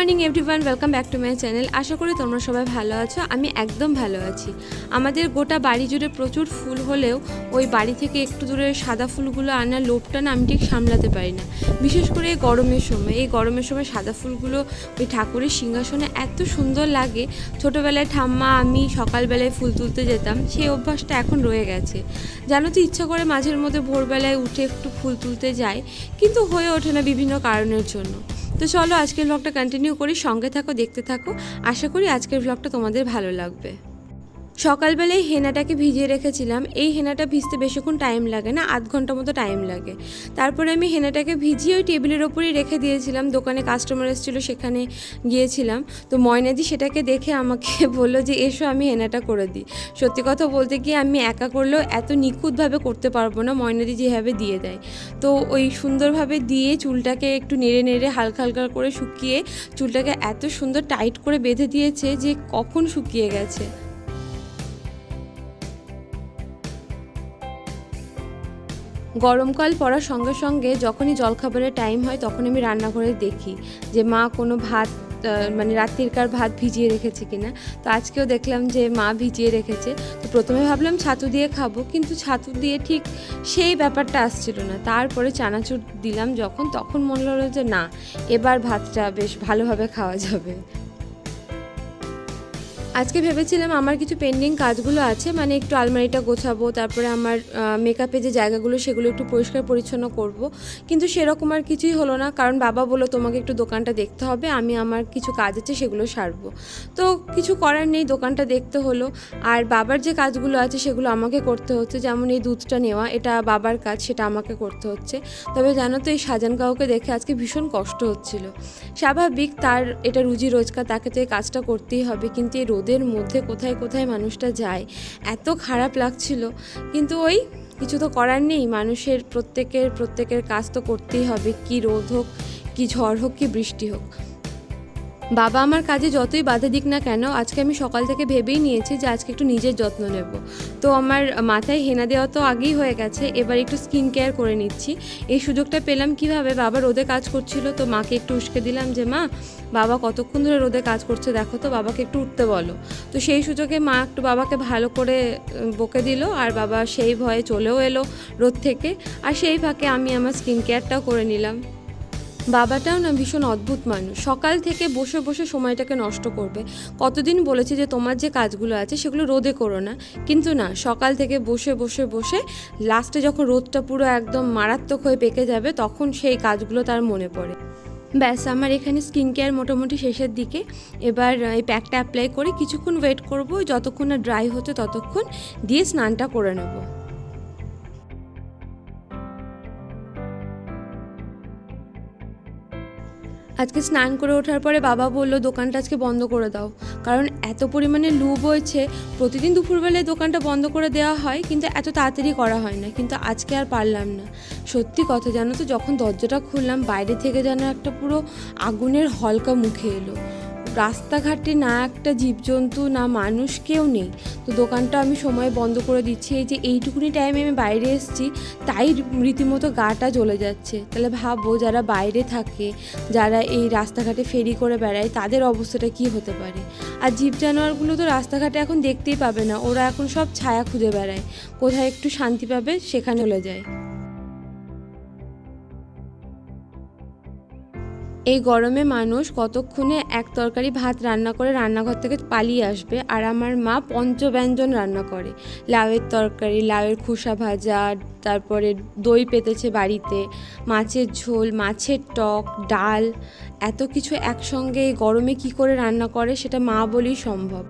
Everyone welcome back to my channel আশা করি তোমরা সবাই ভালো আছো, আমি একদম ভালো আছি। আমাদের গোটা বাড়ি জুড়ে প্রচুর ফুল হলেও ওই বাড়ি থেকে একটু দূরে সাদা ফুলগুলো আনার লোভটা না আমি ঠিক সামলাতে পারি না। বিশেষ করে এই গরমের সময়, এই গরমের সময় সাদা ফুলগুলো ওই ঠাকুরের সিংহাসনে এত সুন্দর লাগে। ছোটোবেলায় ঠাম্মা, আমি সকালবেলায় ফুল তুলতে যেতাম, সেই অভ্যাসটা এখন রয়ে গেছে। জানো তো, ইচ্ছা করে মাঝের মধ্যে ভোরবেলায় উঠে একটু ফুল তুলতে যাই, কিন্তু হয়ে ওঠে না বিভিন্ন কারণের জন্য। তো চলো আজকের ব্লগটা কন্টিনিউ করি, সঙ্গে থাকো, দেখতে থাকো। আশা করি আজকের ব্লগটা তোমাদের ভালো লাগবে। সকালবেলায় হেনাটাকে ভিজিয়ে রেখেছিলাম। এই হেনাটা ভিজতে বেশিক্ষণ টাইম লাগে না, আধ ঘণ্টা মতো টাইম লাগে। তারপরে আমি হেনাটাকে ভিজিয়ে ওই টেবিলের ওপরেই রেখে দিয়েছিলাম। দোকানে কাস্টমার এসেছিল, সেখানে গিয়েছিলাম। তো ময়নাদি সেটাকে দেখে আমাকে বলল যে, এসো, আমি হেনাটা করে দিই। সত্যি কথা বলতে গিয়ে আমি একা করলেও এত নিখুঁতভাবে করতে পারব না, ময়নাদি যেভাবে দিয়ে দেয়। তো ওই সুন্দরভাবে দিয়ে চুলটাকে একটু নেড়ে নেড়ে হালকা হালকা করে শুকিয়ে চুলটাকে এত সুন্দর টাইট করে বেঁধে দিয়েছে যে, কখন শুকিয়ে গেছে। গরমকাল পড়ার সঙ্গে সঙ্গে যখনই জলখাবারের টাইম হয়, তখন আমি রান্নাঘরে দেখি যে মা কোনো ভাত মানে রাত্রিরকার ভাত ভিজিয়ে রেখেছে কিনা। তো আজকেও দেখলাম যে মা ভিজিয়ে রেখেছে। তো প্রথমে ভাবলাম ছাতু দিয়ে খাব, কিন্তু ছাতু দিয়ে ঠিক সেই ব্যাপারটা আসছিল না। তারপরে চানাচুর দিলাম যখন, তখন মনে হলো যে না, এবার ভাতটা বেশ ভালোভাবে খাওয়া যাবে। আজকে ভেবেছিলাম আমার কিছু পেন্ডিং কাজগুলো আছে মানে একটু আলমারিটা গোছাবো, তারপরে আমার মেকআপে যে জায়গাগুলো সেগুলো একটু পরিষ্কার পরিচ্ছন্ন করব। কিন্তু সেরকম আর কিছুই হলো না, কারণ বাবা বলল, তোমাকে একটু দোকানটা দেখতে হবে, আমি আমার কিছু কাজ আছে সেগুলো সারবো। তো কিছু করার নেই, দোকানটা দেখতে হলো। আর বাবার যে কাজগুলো আছে সেগুলো আমাকে করতে হচ্ছে, যেমন এই দুধটা নেওয়া, এটা বাবার কাজ, সেটা আমাকে করতে হচ্ছে। তবে জানো তো, এই সাজান কাউকে দেখে আজকে ভীষণ কষ্ট হচ্ছিল। স্বাভাবিক তার এটা রুজি রোজগার তাকে তো এই কাজটা করতেই হবে, কিন্তু এই রোদের মধ্যে কোথায় কোথায় মানুষটা যায়, এত খারাপ লাগছিল। কিন্তু ওই কিছু তো করার নেই, মানুষের প্রত্যেকের প্রত্যেকের কাজ তো করতেই হবে। কি রোদ হোক, কি ঝড় হোক, কি বৃষ্টি হোক। বাবা আমার কাজে যতই বাধা দিক না কেন, আজকে আমি সকাল থেকে ভেবেই নিয়েছি যে আজকে একটু নিজের যত্ন নেব। তো আমার মাথায় হেনা দেওয়া তো আগেই হয়ে গেছে, এবার একটু স্কিন কেয়ার করে নিচ্ছি। এই সুযোগটা পেলাম কীভাবে? বাবা রোদে কাজ করছিল, তো মাকে একটু উস্কে দিলাম যে, মা, বাবা কতক্ষণ ধরে রোদে কাজ করছে দেখো তো, বাবাকে একটু উঠতে বলো। তো সেই সুযোগে মা একটু বাবাকে ভালো করে বকে দিল, আর বাবা সেই ভয়ে চলেও এলো রোদ থেকে। আর সেই ফাঁকে আমি আমার স্কিন কেয়ারটাও করে নিলাম। বাবাটাও না ভীষণ অদ্ভুত মানুষ। সকাল থেকে বসে বসে সময়টাকে নষ্ট করবে। কতদিন বলেছি যে তোমার যে কাজগুলো আছে সেগুলো রোদে করো না। কিন্তু না, সকাল থেকে বসে বসে বসে লাস্টে যখন রোদটা পুরো একদম মারাত্মক হয়ে পেকে যাবে, তখন সেই কাজগুলো তার মনে পড়ে। ব্যাস, আমার এখানে স্কিন কেয়ার মোটামুটি শেষের দিকে। এবার এই প্যাকটা অ্যাপ্লাই করে কিছুক্ষণ ওয়েট করব, যতক্ষণ না ড্রাই হচ্ছে ততক্ষণ দিয়ে স্নানটা করে নেব। আজকে স্নান করে ওঠার পরে বাবা বলল, দোকানটা আজকে বন্ধ করে দাও। কারণ এত পরিমাণে লু বইছে, প্রতিদিন দুপুরবেলায় দোকানটা বন্ধ করে দেওয়া হয়, কিন্তু এত তাড়াতাড়ি করা হয় না। কিন্তু আজকে আর পারলাম না। সত্যি কথা, জানো তো, যখন দরজাটা খুললাম, বাইরে থেকে যেন একটা পুরো আগুনের হলকা মুখে এলো। রাস্তাঘাটে না একটা জীবজন্তু না মানুষ কেউ নেই। তো দোকানটা আমি সময় বন্ধ করে দিচ্ছি। এই যে এইটুকুনি টাইমে আমি বাইরে এসেছি, তাই রীতিমতো গাটা জ্বলে যাচ্ছে। তাহলে ভাবো যারা বাইরে থাকে, যারা এই রাস্তাঘাটে ফেরি করে বেড়ায়, তাদের অবস্থাটা কি হতে পারে? আর জীব জানোয়ারগুলো তো রাস্তাঘাটে এখন দেখতেই পাবে না। ওরা এখন সব ছায়া খুঁজে বেড়ায়। কোথায় একটু শান্তি পাবে, সেখানে চলে যায়। এই গরমে মানুষ কতক্ষণে এক তরকারি ভাত রান্না করে রান্নাঘর থেকে পালিয়ে আসবে? আর আমার মা পঞ্চব্যঞ্জন রান্না করে। লাউয়ের তরকারি, লাউয়ের খোসা ভাজা, তারপরে দই পেতেছে বাড়িতে, মাছের ঝোল, মাছের টক, ডাল, এত কিছু একসঙ্গে গরমে কি করে রান্না করে সেটা মা বলেই সম্ভব।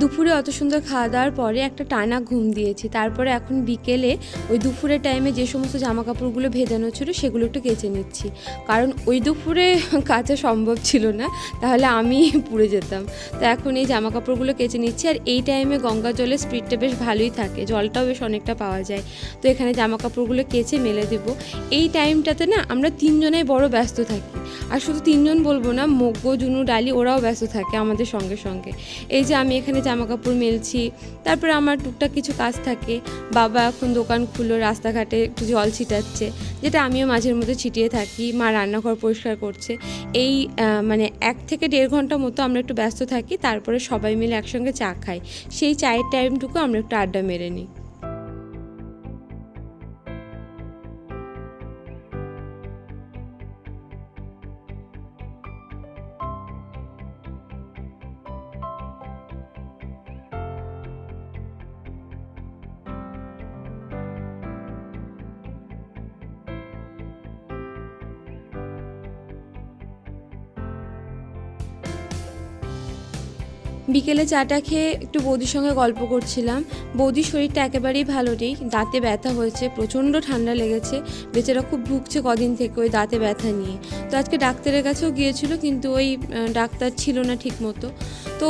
দুপুরে অত সুন্দর খাওয়া দাওয়ার পরে একটা টানা ঘুম দিয়েছি। তারপরে এখন বিকেলে ওই দুপুরের টাইমে যে সমস্ত জামা কাপড়গুলো ভেজানো ছিল সেগুলো একটু কেচে নিচ্ছি। কারণ ওই দুপুরে কাচা সম্ভব ছিল না, তাহলে আমি পুড়ে যেতাম। তো এখন এই জামা কাপড়গুলো কেচে নিচ্ছি আর এই টাইমে গঙ্গা জলের স্পিডটা বেশ ভালোই থাকে, জলটাও বেশ অনেকটা পাওয়া যায়। তো এখানে জামা কাপড়গুলো কেচে মেলে দেবো। এই টাইমটাতে না আমরা তিনজনেই বড় ব্যস্ত থাকি। আর শুধু তিনজন বলব না মগ্গ জুনু, ডালি, ওরাও ব্যস্ত থাকে আমাদের সঙ্গে সঙ্গে। এই যে আমি এখানে জামা কাপড় মেলছি, তারপরে আমার টুকটাক কিছু কাজ থাকে। বাবা এখন দোকান খুললো, রাস্তাঘাটে একটু জল ছিটাচ্ছে, যেটা আমিও মাঝের মধ্যে ছিটিয়ে থাকি। মা রান্নাঘর পরিষ্কার করছে। এই মানে এক থেকে দেড় ঘণ্টা মতো আমরা একটু ব্যস্ত থাকি, তারপরে সবাই মিলে একসঙ্গে চা খাই। সেই চায়ের টাইমটুকু আমরা একটু আড্ডা মেরে নিই। বিকেলে চাটা খেয়ে একটু বৌদির সঙ্গে গল্প করছিলাম। বৌদির শরীরটা একেবারেই ভালো নেই, দাঁতে ব্যথা হয়েছে, প্রচণ্ড ঠান্ডা লেগেছে। বেচারা খুব ভুগছে কদিন থেকে ওই দাঁতে ব্যথা নিয়ে। তো আজকে ডাক্তারের কাছেও গিয়েছিল, কিন্তু ওই ডাক্তার ছিল না ঠিক মতো তো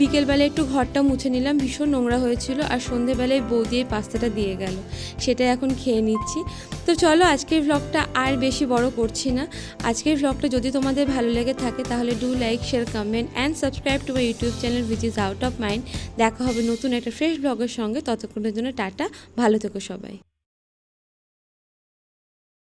বিকেলবেলা একটু ঘরটা মুছে নিলাম, ভীষণ নোংরা হয়েছিল, আর সন্ধেবেলায় বৌদি এই পাস্তাটা দিয়ে গেল। সেটা এখন খেয়ে নিচ্ছি। তো চলো আজকের ভ্লগটা আর বেশি বড় করছি না। আজকের ভ্লগটা যদি তোমাদের ভালো লেগে থাকে তাহলে do like share comment and subscribe to my YouTube channel which is out of mind দেখা হবে নতুন একটা ফ্রেশ ব্লগের সঙ্গে। ততক্ষণের জন্য টাটা। ভালো থেকো সবাই।